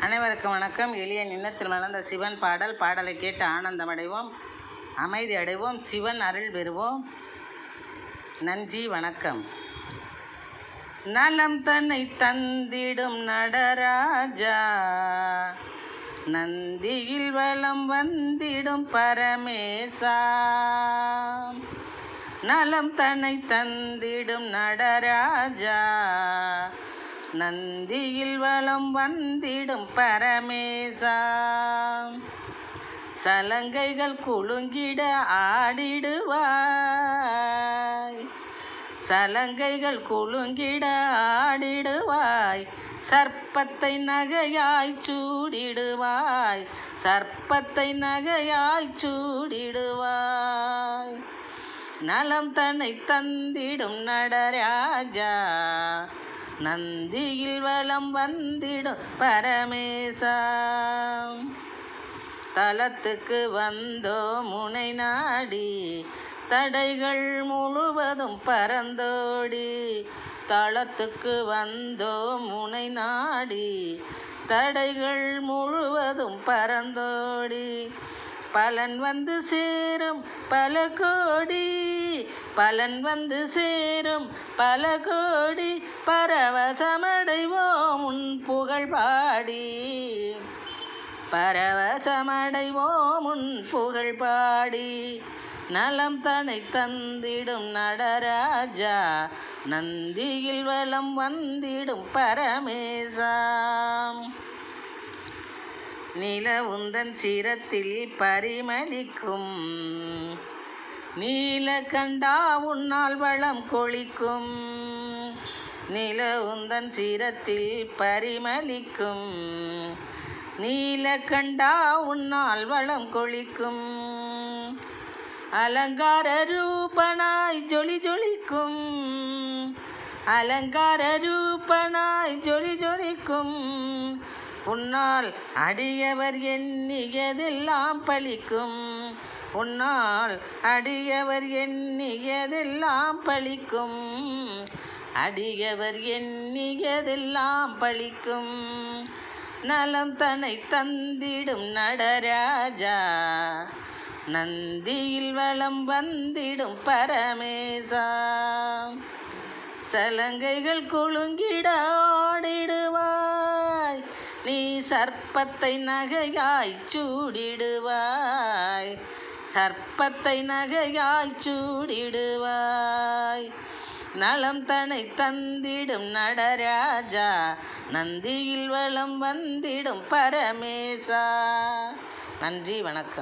அனைவருக்கும் வணக்கம். எளிய நின்னத்தில் வளர்ந்த சிவன் பாடல் பாடலை கேட்டு ஆனந்தமடைவோம். அமைதி அடைவோம். சிவன் அருள் பெறுவோம். நன்றி வணக்கம். நலம் தன்னை தந்திடும் நடராஜா. நந்தியில் வளம் வந்திடும் பரமேசா. நலம் தன்னை தந்திடும் நடராஜா. நந்தியில் வளம் வந்திடும் பரமேசா. சலங்கைகள் குலுங்கிட ஆடிடுவாய். சலங்கைகள் குலுங்கிட ஆடிடுவாய். சர்ப்பத்தை நகையாய் சூடிடுவாய். சர்ப்பத்தை நகையாய் சூடிடுவாய். நலம் தன்னை தந்திடும் நடராஜா. நந்தியில் வலம் வந்திடும் பரமேசா. தலத்துக்கு வந்தோ முனை நாடி தடைகள் முழுவதும் பறந்தோடி. தளத்துக்கு வந்தோ முனை நாடி தடைகள் முழுவதும் பறந்தோடி. பலன் வந்து சேரும் பல கோடி பலன் வந்து சேரும் பல கோடி. பரவசமடைவோம் உன் புகழ் பாடி. பரவசமடைவோம் உன் புகழ் பாடி. நலம் தனை தந்திடும் நடராஜா நந்தியில் வலம் வந்திடும் பரமேசா. நில உந்தன் சிரத்தில் பரிமளிக்கும். நீல கண்டா உன்னால் வளம் கொளிக்கும் நில உந்தன் சிரத்தில் பரிமளிக்கும். நீல கண்டா உன்னால் வளம் கொளிக்கும் அலங்கார ரூபனாய் ஜொலி ஜொலிக்கும். அலங்கார ரூபனாய் ஜொலி ஜொலிக்கும். உன்னால் அடியவர் எண்ணியதெல்லாம் பழிக்கும். உன்னால் அடியவர் எண்ணியதெல்லாம் பழிக்கும். அடியவர் எண்ணியதெல்லாம் பழிக்கும். நலம் தன்னை தந்திடும் நடராஜா. நந்தியில் வளம் வந்திடும் பரமேசா. சலங்கைகள் குலுங்கிட ஆடிடுவாய் நீ சர்ப்பத்தை நகையாய் சூடிடுவாய். சர்ப்பத்தை நகையாய் சூடிடுவாய். நலம் தனை தந்திடும் நடராஜா நந்தியில் வளம் வந்திடும் பரமேசா. நன்றி வணக்கம்.